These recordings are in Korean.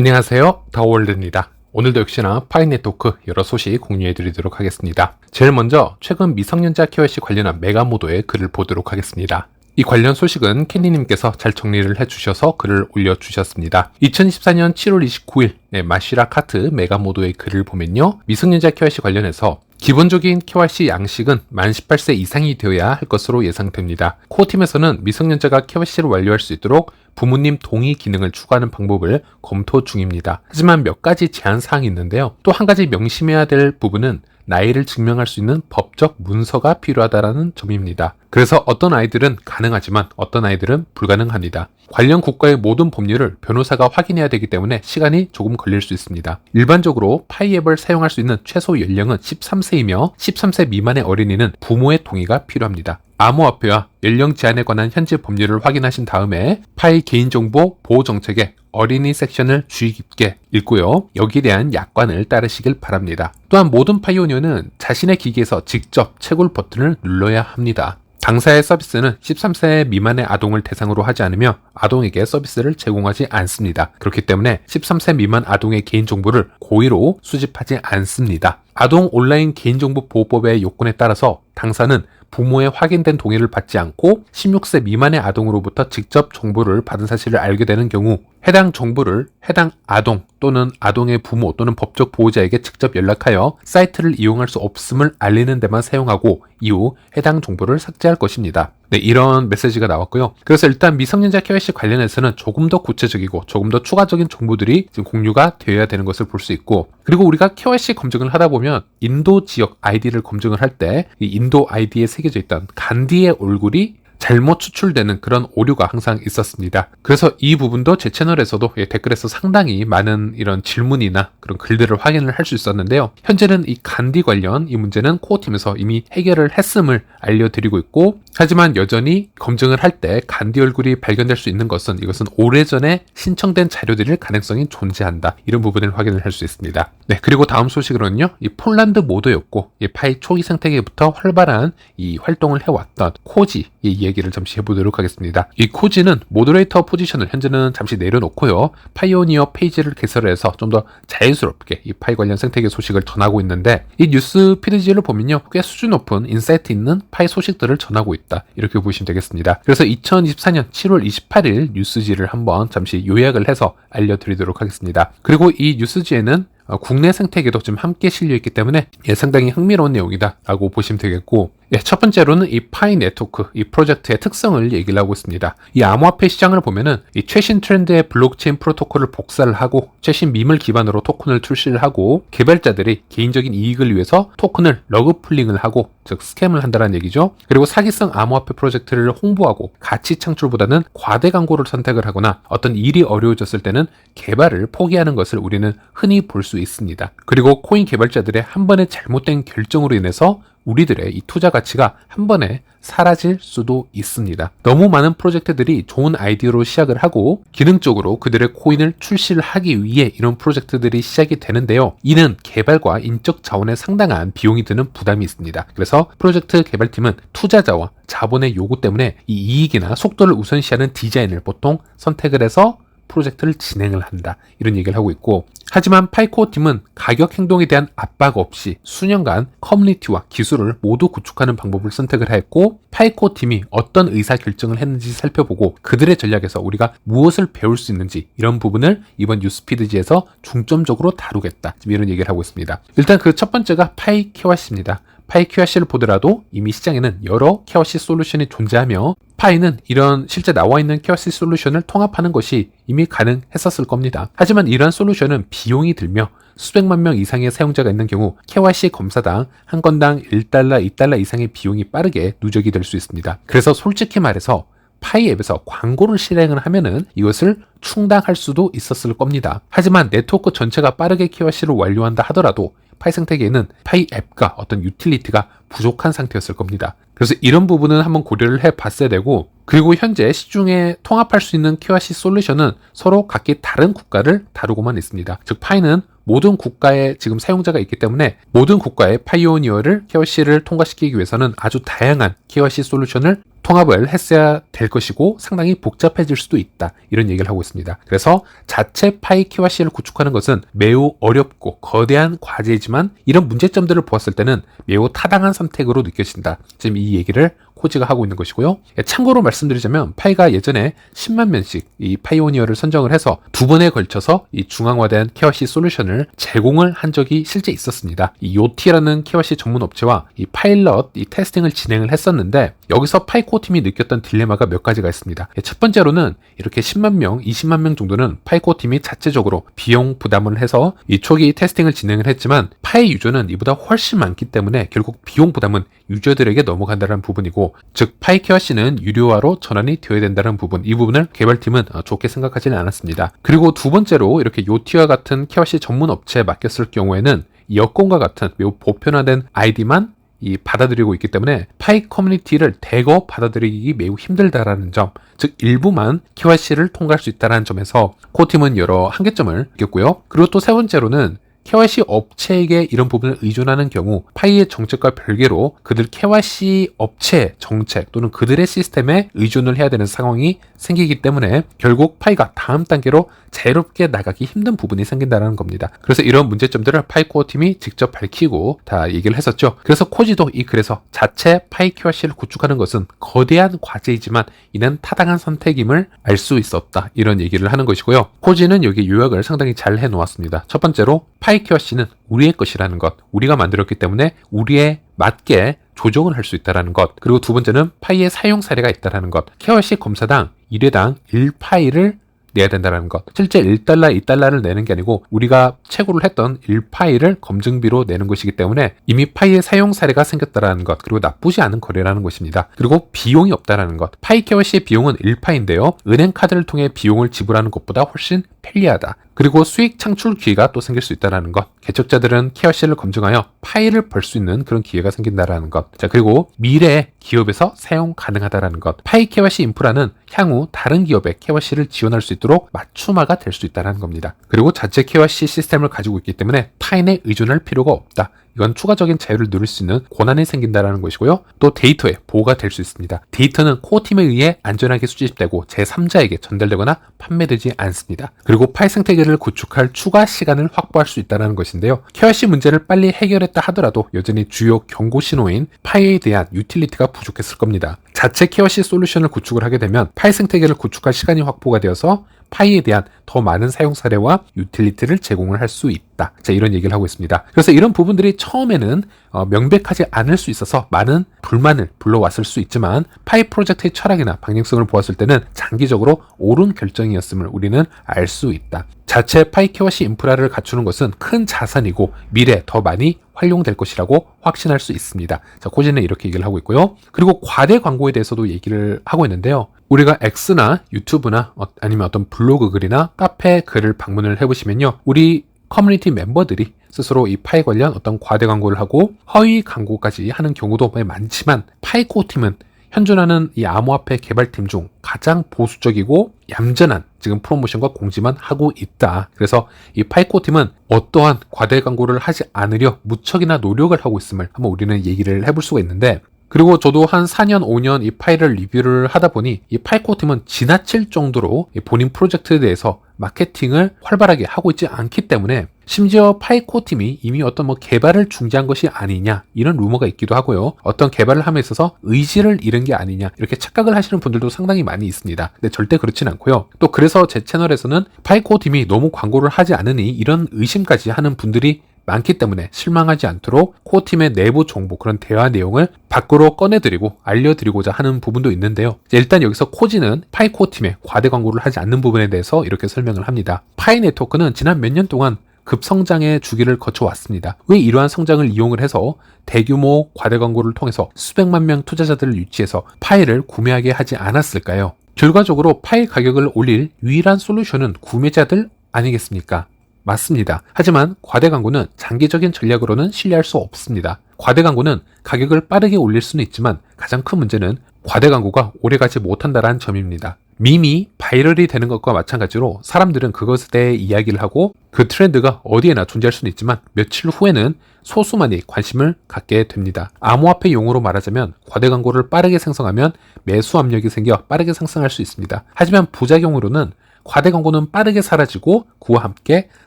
안녕하세요. 다월드입니다. 오늘도 역시나 파이 네트워크 여러 소식 공유해 드리도록 하겠습니다. 제일 먼저 최근 미성년자 KYC 관련한 메가모도의 글을 보도록 하겠습니다. 이 관련 소식은 캔디님께서 잘 정리를 해주셔서 글을 올려주셨습니다. 2024년 7월 29일 네, 마시라 카트 메가모도의 글을 보면요. 미성년자 KYC 관련해서 기본적인 KYC 양식은 만 18세 이상이 되어야 할 것으로 예상됩니다. 코어팀에서는 미성년자가 KYC를 완료할 수 있도록 부모님 동의 기능을 추가하는 방법을 검토 중입니다. 하지만 몇 가지 제한 사항이 있는데요. 또 한 가지 명심해야 될 부분은 나이를 증명할 수 있는 법적 문서가 필요하다는 점입니다. 그래서 어떤 아이들은 가능하지만 어떤 아이들은 불가능합니다. 관련 국가의 모든 법률을 변호사가 확인해야 되기 때문에 시간이 조금 걸릴 수 있습니다. 일반적으로 파이앱을 사용할 수 있는 최소 연령은 13세이며 13세 미만의 어린이는 부모의 동의가 필요합니다. 암호화폐와 연령 제한에 관한 현재 법률을 확인하신 다음에 파이 개인정보 보호 정책의 어린이 섹션을 주의 깊게 읽고요. 여기에 대한 약관을 따르시길 바랍니다. 또한 모든 파이오니어는 자신의 기기에서 직접 채굴 버튼을 눌러야 합니다. 당사의 서비스는 13세 미만의 아동을 대상으로 하지 않으며 아동에게 서비스를 제공하지 않습니다. 그렇기 때문에 13세 미만 아동의 개인정보를 고의로 수집하지 않습니다. 아동 온라인 개인정보 보호법의 요건에 따라서 당사는 부모의 확인된 동의를 받지 않고 16세 미만의 아동으로부터 직접 정보를 받은 사실을 알게 되는 경우 해당 정보를 해당 아동 또는 아동의 부모 또는 법적 보호자에게 직접 연락하여 사이트를 이용할 수 없음을 알리는 데만 사용하고 이후 해당 정보를 삭제할 것입니다. 네, 이런 메시지가 나왔고요. 그래서 일단 미성년자 KYC 관련해서는 조금 더 구체적이고 조금 더 추가적인 정보들이 지금 공유가 되어야 되는 것을 볼 수 있고 그리고 우리가 KYC 검증을 하다 보면 인도 지역 아이디를 검증을 할때이 인도 아이디에 새겨져 있던 간디의 얼굴이 잘못 추출되는 그런 오류가 항상 있었습니다. 그래서 이 부분도 제 채널에서도 예, 댓글에서 상당히 많은 이런 질문이나 그런 글들을 확인을 할 수 있었는데요. 현재는 이 간디 관련 이 문제는 코어팀에서 이미 해결을 했음을 알려드리고 있고 하지만 여전히 검증을 할 때 간디 얼굴이 발견될 수 있는 것은 이것은 오래전에 신청된 자료들일 가능성이 존재한다. 이런 부분을 확인을 할 수 있습니다. 네, 그리고 다음 소식으로는요. 이 폴란드 모드였고 이 파이 초기 생태계부터 활발한 이 활동을 해왔던 코지 이 얘기를 잠시 해보도록 하겠습니다. 이 코지는 모더레이터 포지션을 현재는 잠시 내려놓고요. 파이오니어 페이지를 개설해서 좀 더 자연스럽게 이 파이 관련 생태계 소식을 전하고 있는데 이 뉴스 피드지를 보면요. 꽤 수준 높은 인사이트 있는 파이 소식들을 전하고 있다. 이렇게 보시면 되겠습니다. 그래서 2024년 7월 28일 뉴스지를 한번 잠시 요약을 해서 알려드리도록 하겠습니다. 그리고 이 뉴스지에는 어, 국내 생태계도 좀 함께 실려 있기 때문에 예, 상당히 흥미로운 내용이다라고 보시면 되겠고 예, 첫 번째로는 이 파이 네트워크 이 프로젝트의 특성을 얘기를 하고 있습니다. 이 암호화폐 시장을 보면은 이 최신 트렌드의 블록체인 프로토콜을 복사를 하고 최신 밈을 기반으로 토큰을 출시를 하고 개발자들이 개인적인 이익을 위해서 토큰을 러그 풀링을 하고 즉 스캠을 한다는 얘기죠. 그리고 사기성 암호화폐 프로젝트를 홍보하고 가치 창출보다는 과대 광고를 선택을 하거나 어떤 일이 어려워졌을 때는 개발을 포기하는 것을 우리는 흔히 볼 수 있습니다. 그리고 코인 개발자들의 한 번의 잘못된 결정으로 인해서 우리들의 이 투자 가치가 한 번에 사라질 수도 있습니다. 너무 많은 프로젝트들이 좋은 아이디어로 시작을 하고 기능적으로 그들의 코인을 출시를 하기 위해 이런 프로젝트들이 시작이 되는데요. 이는 개발과 인적 자원에 상당한 비용이 드는 부담이 있습니다. 그래서 프로젝트 개발팀은 투자자와 자본의 요구 때문에 이 이익이나 속도를 우선시하는 디자인을 보통 선택을 해서 프로젝트를 진행을 한다. 이런 얘기를 하고 있고 하지만 파이코어 팀은 가격 행동에 대한 압박 없이 수년간 커뮤니티와 기술을 모두 구축하는 방법을 선택을 했고 파이코어 팀이 어떤 의사 결정을 했는지 살펴보고 그들의 전략에서 우리가 무엇을 배울 수 있는지 이런 부분을 이번 뉴스피드지에서 중점적으로 다루겠다. 이런 얘기를 하고 있습니다. 일단 그 첫 번째가 파이 케와시입니다. 파이 QRC를 보더라도 이미 시장에는 여러 QRC 솔루션이 존재하며 파이는 이런 실제 나와 있는 QRC 솔루션을 통합하는 것이 이미 가능했었을 겁니다. 하지만 이러한 솔루션은 비용이 들며 수백만 명 이상의 사용자가 있는 경우 KYC 검사당 한 건당 1달러, 2달러 이상의 비용이 빠르게 누적이 될 수 있습니다. 그래서 솔직히 말해서 파이 앱에서 광고를 실행을 하면은 이것을 충당할 수도 있었을 겁니다. 하지만 네트워크 전체가 빠르게 KYC를 완료한다 하더라도 파이 생태계에는 파이 앱과 어떤 유틸리티가 부족한 상태였을 겁니다. 그래서 이런 부분은 한번 고려를 해 봤어야 되고 그리고 현재 시중에 통합할 수 있는 KYC 솔루션은 서로 각기 다른 국가를 다루고만 있습니다. 즉 파이는 모든 국가에 지금 사용자가 있기 때문에 모든 국가의 파이오니어를 KYC를 통과시키기 위해서는 아주 다양한 KYC 솔루션을 통합을 했어야 될 것이고 상당히 복잡해질 수도 있다. 이런 얘기를 하고 있습니다. 그래서 자체 파이 KYC를 구축하는 것은 매우 어렵고 거대한 과제이지만 이런 문제점들을 보았을 때는 매우 타당한 선택으로 느껴진다. 지금 이 얘기를 코지가 하고 있는 것이고요. 예, 참고로 말씀드리자면 파이가 예전에 10만 명씩 이 파이오니어를 선정을 해서 두 번에 걸쳐서 이 중앙화된 KYC 솔루션을 제공을 한 적이 실제 있었습니다. 이 요티라는 KYC 전문 업체와 이 파일럿 이 테스팅을 진행을 했었는데 여기서 파이코 팀이 느꼈던 딜레마가 몇 가지가 있습니다. 예, 첫 번째로는 이렇게 10만 명, 20만 명 정도는 파이코 팀이 자체적으로 비용 부담을 해서 이 초기 테스팅을 진행을 했지만 파이 유저는 이보다 훨씬 많기 때문에 결국 비용 부담은 유저들에게 넘어간다는 부분이고 즉 파이케어 씨는 유료화로 전환이 되어야 된다는 부분 이 부분을 개발팀은 어, 좋게 생각하지는 않았습니다. 그리고 두 번째로 이렇게 요티와 같은 케어시 전문 업체에 맡겼을 경우에는 여권과 같은 매우 보편화된 아이디만 이 받아들이고 있기 때문에 파이 커뮤니티를 대거 받아들이기 매우 힘들다라는 점, 즉 일부만 KYC를 통과할 수 있다는 점에서 코팀은 여러 한계점을 느꼈고요. 그리고 또 세 번째로는 KYC 업체에게 이런 부분을 의존하는 경우 파이의 정책과 별개로 그들 KYC 업체 정책 또는 그들의 시스템에 의존을 해야 되는 상황이 생기기 때문에 결국 파이가 다음 단계로 자유롭게 나가기 힘든 부분이 생긴다는 겁니다. 그래서 이런 문제점들을 파이 코어 팀이 직접 밝히고 다 얘기를 했었죠. 그래서 코지도 이 글에서 자체 파이 KYC를 구축하는 것은 거대한 과제이지만 이는 타당한 선택임을 알 수 있었다. 이런 얘기를 하는 것이고요. 코지는 여기 요약을 상당히 잘 해놓았습니다. 첫 번째로 파이 KYC는 우리의 것이라는 것, 우리가 만들었기 때문에 우리에 맞게 조정을 할 수 있다는 것. 그리고 두 번째는 파이의 사용 사례가 있다는 것. KYC 검사당 1회당 1파일을 내야 된다는 것. 실제 1달러, 2달러를 내는 게 아니고 우리가 채굴을 했던 1파일을 검증비로 내는 것이기 때문에 이미 파이의 사용 사례가 생겼다는 것. 그리고 나쁘지 않은 거래라는 것입니다. 그리고 비용이 없다는 것. 파이 KYC의 비용은 1파인데요. 은행 카드를 통해 비용을 지불하는 것보다 훨씬 편리하다. 그리고 수익 창출 기회가 또 생길 수 있다는 것. 개척자들은 KYC를 검증하여 파일을 벌 수 있는 그런 기회가 생긴다는 것. 자, 그리고 미래에 기업에서 사용 가능하다는 것. 파이 KYC 인프라는 향후 다른 기업의 KYC를 지원할 수 있도록 맞춤화가 될 수 있다는 겁니다. 그리고 자체 KYC 시스템을 가지고 있기 때문에 타인에 의존할 필요가 없다. 이건 추가적인 자유를 누릴 수 있는 권한이 생긴다는 것이고요. 또 데이터의 보호가 될 수 있습니다. 데이터는 코어 팀에 의해 안전하게 수집되고 제3자에게 전달되거나 판매되지 않습니다. 그리고 파일 생태계를 구축할 추가 시간을 확보할 수 있다는 것인데요. KYC 문제를 빨리 해결했다 하더라도 여전히 주요 경고 신호인 파일에 대한 유틸리티가 부족했을 겁니다. 자체 KYC 솔루션을 구축을 하게 되면 파일 생태계를 구축할 시간이 확보가 되어서 파이에 대한 더 많은 사용 사례와 유틸리티를 제공을 할 수 있다. 자, 이런 얘기를 하고 있습니다. 그래서 이런 부분들이 처음에는 어, 명백하지 않을 수 있어서 많은 불만을 불러왔을 수 있지만 파이 프로젝트의 철학이나 방향성을 보았을 때는 장기적으로 옳은 결정이었음을 우리는 알 수 있다. 자체 파이케워시 인프라를 갖추는 것은 큰 자산이고 미래 더 많이 활용될 것이라고 확신할 수 있습니다. 자, 코지는 이렇게 얘기를 하고 있고요. 그리고 과대 광고에 대해서도 얘기를 하고 있는데요. 우리가 X나 유튜브나 어, 아니면 어떤 블로그 글이나 카페 글을 방문을 해보시면요. 우리 커뮤니티 멤버들이 스스로 이 파이 관련 어떤 과대 광고를 하고 허위 광고까지 하는 경우도 많지만 파이코 팀은 현존하는 이 암호화폐 개발팀 중 가장 보수적이고 얌전한 지금 프로모션과 공지만 하고 있다. 그래서 이 파이코 팀은 어떠한 과대 광고를 하지 않으려 무척이나 노력을 하고 있음을 한번 우리는 얘기를 해볼 수가 있는데 그리고 저도 한 4년, 5년 이 파일을 리뷰를 하다 보니 이 파이코 팀은 지나칠 정도로 본인 프로젝트에 대해서 마케팅을 활발하게 하고 있지 않기 때문에 심지어 파이코 팀이 이미 어떤 뭐 개발을 중지한 것이 아니냐 이런 루머가 있기도 하고요. 어떤 개발을 함에 있어서 의지를 잃은 게 아니냐 이렇게 착각을 하시는 분들도 상당히 많이 있습니다. 근데 절대 그렇진 않고요. 또 그래서 제 채널에서는 파이코 팀이 너무 광고를 하지 않으니 이런 의심까지 하는 분들이 많기 때문에 실망하지 않도록 코어팀의 내부 정보 그런 대화 내용을 밖으로 꺼내드리고 알려드리고자 하는 부분도 있는데요. 일단 여기서 코지는 파이 코어팀에 과대 광고를 하지 않는 부분에 대해서 이렇게 설명을 합니다. 파이 네트워크는 지난 몇 년 동안 급성장의 주기를 거쳐왔습니다. 왜 이러한 성장을 이용을 해서 대규모 과대 광고를 통해서 수백만 명 투자자들을 유치해서 파일을 구매하게 하지 않았을까요? 결과적으로 파일 가격을 올릴 유일한 솔루션은 구매자들 아니겠습니까? 맞습니다. 하지만 과대 광고는 장기적인 전략으로는 신뢰할 수 없습니다. 과대 광고는 가격을 빠르게 올릴 수는 있지만 가장 큰 문제는 과대 광고가 오래가지 못한다는 점입니다. 밈이 바이럴이 되는 것과 마찬가지로 사람들은 그것에 대해 이야기를 하고 그 트렌드가 어디에나 존재할 수는 있지만 며칠 후에는 소수만이 관심을 갖게 됩니다. 암호화폐 용어로 말하자면 과대 광고를 빠르게 생성하면 매수 압력이 생겨 빠르게 상승할 수 있습니다. 하지만 부작용으로는 과대 광고는 빠르게 사라지고 그와 함께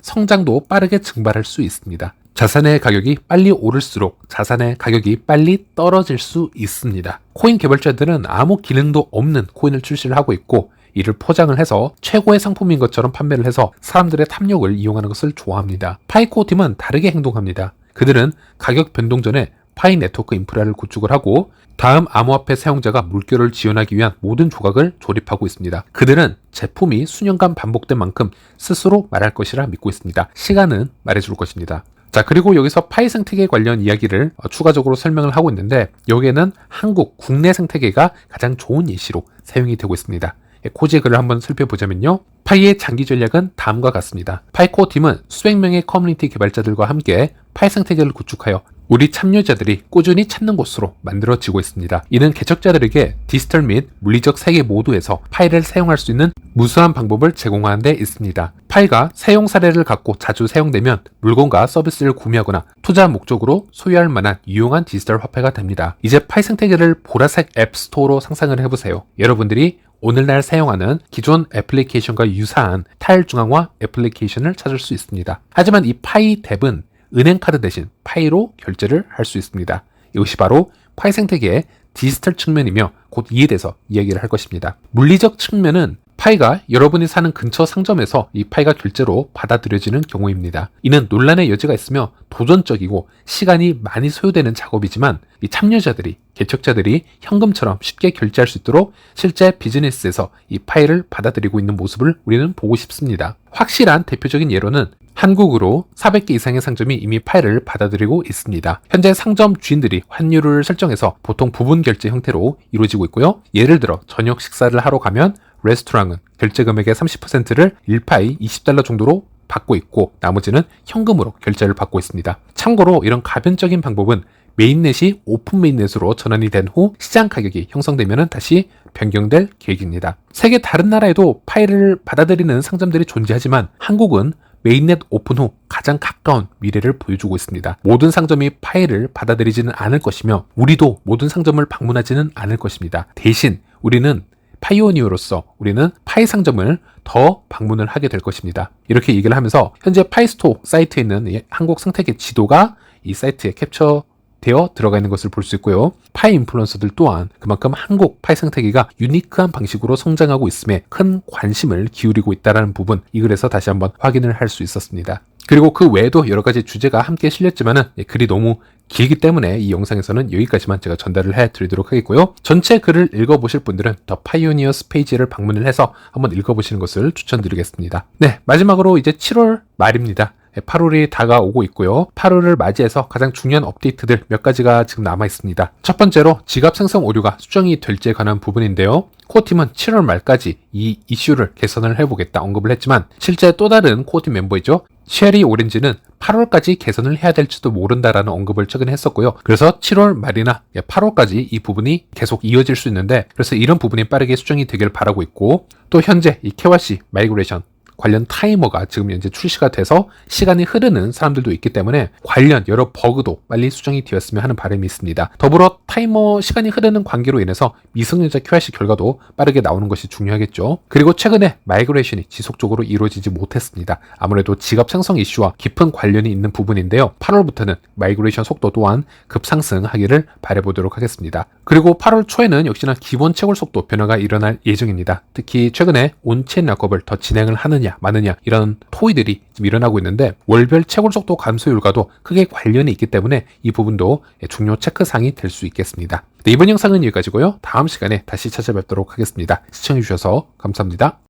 성장도 빠르게 증발할 수 있습니다. 자산의 가격이 빨리 오를수록 자산의 가격이 빨리 떨어질 수 있습니다. 코인 개발자들은 아무 기능도 없는 코인을 출시를 하고 있고 이를 포장을 해서 최고의 상품인 것처럼 판매를 해서 사람들의 탐욕을 이용하는 것을 좋아합니다. 파이코 팀은 다르게 행동합니다. 그들은 가격 변동 전에 파이 네트워크 인프라를 구축을 하고 다음 암호화폐 사용자가 물결을 지원하기 위한 모든 조각을 조립하고 있습니다. 그들은 제품이 수년간 반복된 만큼 스스로 말할 것이라 믿고 있습니다. 시간은 말해줄 것입니다. 자, 그리고 여기서 파이 생태계 관련 이야기를 어, 추가적으로 설명을 하고 있는데 여기에는 한국 국내 생태계가 가장 좋은 예시로 사용이 되고 있습니다. 예, 코지의 글을 한번 살펴보자면요. 파이의 장기 전략은 다음과 같습니다. 파이코어 팀은 수백 명의 커뮤니티 개발자들과 함께 파이 생태계를 구축하여 우리 참여자들이 꾸준히 찾는 곳으로 만들어지고 있습니다. 이는 개척자들에게 디지털 및 물리적 세계 모두에서 파일을 사용할 수 있는 무수한 방법을 제공하는 데 있습니다. 파일가 사용 사례를 갖고 자주 사용되면 물건과 서비스를 구매하거나 투자 목적으로 소유할 만한 유용한 디지털 화폐가 됩니다. 이제 파이 생태계를 보라색 앱 스토어로 상상을 해보세요. 여러분들이 오늘날 사용하는 기존 애플리케이션과 유사한 탈중앙화 애플리케이션을 찾을 수 있습니다. 하지만 이 파이 탭은 은행카드 대신 파이로 결제를 할 수 있습니다. 이것이 바로 파이 생태계의 디지털 측면이며 곧 이에 대해서 이야기를 할 것입니다. 물리적 측면은 파이가 여러분이 사는 근처 상점에서 이 파이가 결제로 받아들여지는 경우입니다. 이는 논란의 여지가 있으며 도전적이고 시간이 많이 소요되는 작업이지만 이 참여자들이 개척자들이 현금처럼 쉽게 결제할 수 있도록 실제 비즈니스에서 이 파이를 받아들이고 있는 모습을 우리는 보고 싶습니다. 확실한 대표적인 예로는 한국으로 400개 이상의 상점이 이미 파일을 받아들이고 있습니다. 현재 상점 주인들이 환율을 설정해서 보통 부분 결제 형태로 이루어지고 있고요. 예를 들어 저녁 식사를 하러 가면 레스토랑은 결제 금액의 30%를 1파이 20달러 정도로 받고 있고 나머지는 현금으로 결제를 받고 있습니다. 참고로 이런 가변적인 방법은 메인넷이 오픈 메인넷으로 전환이 된 후 시장 가격이 형성되면 다시 변경될 계획입니다. 세계 다른 나라에도 파일을 받아들이는 상점들이 존재하지만 한국은 메인넷 오픈 후 가장 가까운 미래를 보여주고 있습니다. 모든 상점이 파일을 받아들이지는 않을 것이며 우리도 모든 상점을 방문하지는 않을 것입니다. 대신 우리는 파이오니어로서 우리는 파이 상점을 더 방문을 하게 될 것입니다. 이렇게 얘기를 하면서 현재 파이스토 사이트에 있는 한국 생태계 지도가 이 사이트에 캡처 되어 들어가 있는 것을 볼 수 있고요. 파이 인플루언서들 또한 그만큼 한국 파이 생태계가 유니크한 방식으로 성장하고 있음에 큰 관심을 기울이고 있다는 부분 이 글에서 다시 한번 확인을 할 수 있었습니다. 그리고 그 외에도 여러 가지 주제가 함께 실렸지만은 예, 글이 너무 길기 때문에 이 영상에서는 여기까지만 제가 전달을 해 드리도록 하겠고요. 전체 글을 읽어보실 분들은 더 파이오니어스 페이지를 방문을 해서 한번 읽어보시는 것을 추천드리겠습니다. 네, 마지막으로 이제 7월 말입니다. 8월이 다가오고 있고요. 8월을 맞이해서 가장 중요한 업데이트들 몇 가지가 지금 남아 있습니다. 첫 번째로 지갑 생성 오류가 수정이 될지에 관한 부분인데요. 코어팀은 7월 말까지 이 이슈를 개선을 해보겠다 언급을 했지만 실제 또 다른 코어팀 멤버이죠. 쉐리 오렌지는 8월까지 개선을 해야 될지도 모른다라는 언급을 최근에 했었고요. 그래서 7월 말이나 8월까지 이 부분이 계속 이어질 수 있는데 그래서 이런 부분이 빠르게 수정이 되길 바라고 있고 또 현재 이 KYC 마이그레이션 관련 타이머가 지금 현재 출시가 돼서 시간이 흐르는 사람들도 있기 때문에 관련 여러 버그도 빨리 수정이 되었으면 하는 바람이 있습니다. 더불어 타이머 시간이 흐르는 관계로 인해서 미성년자 QRC 결과도 빠르게 나오는 것이 중요하겠죠. 그리고 최근에 마이그레이션이 지속적으로 이루어지지 못했습니다. 아무래도 지갑 생성 이슈와 깊은 관련이 있는 부분인데요. 8월부터는 마이그레이션 속도 또한 급상승하기를 바라보도록 하겠습니다. 그리고 8월 초에는 역시나 기본 채굴 속도 변화가 일어날 예정입니다. 특히 최근에 온체인 락업을 더 진행을 하 느냐 마느냐 이런 토의들이 지금 일어나고 있는데 월별 채굴 속도 감소율과도 크게 관련이 있기 때문에 이 부분도 중요 체크상이 될 수 있겠습니다. 네, 이번 영상은 여기까지고요. 다음 시간에 다시 찾아뵙도록 하겠습니다. 시청해주셔서 감사합니다.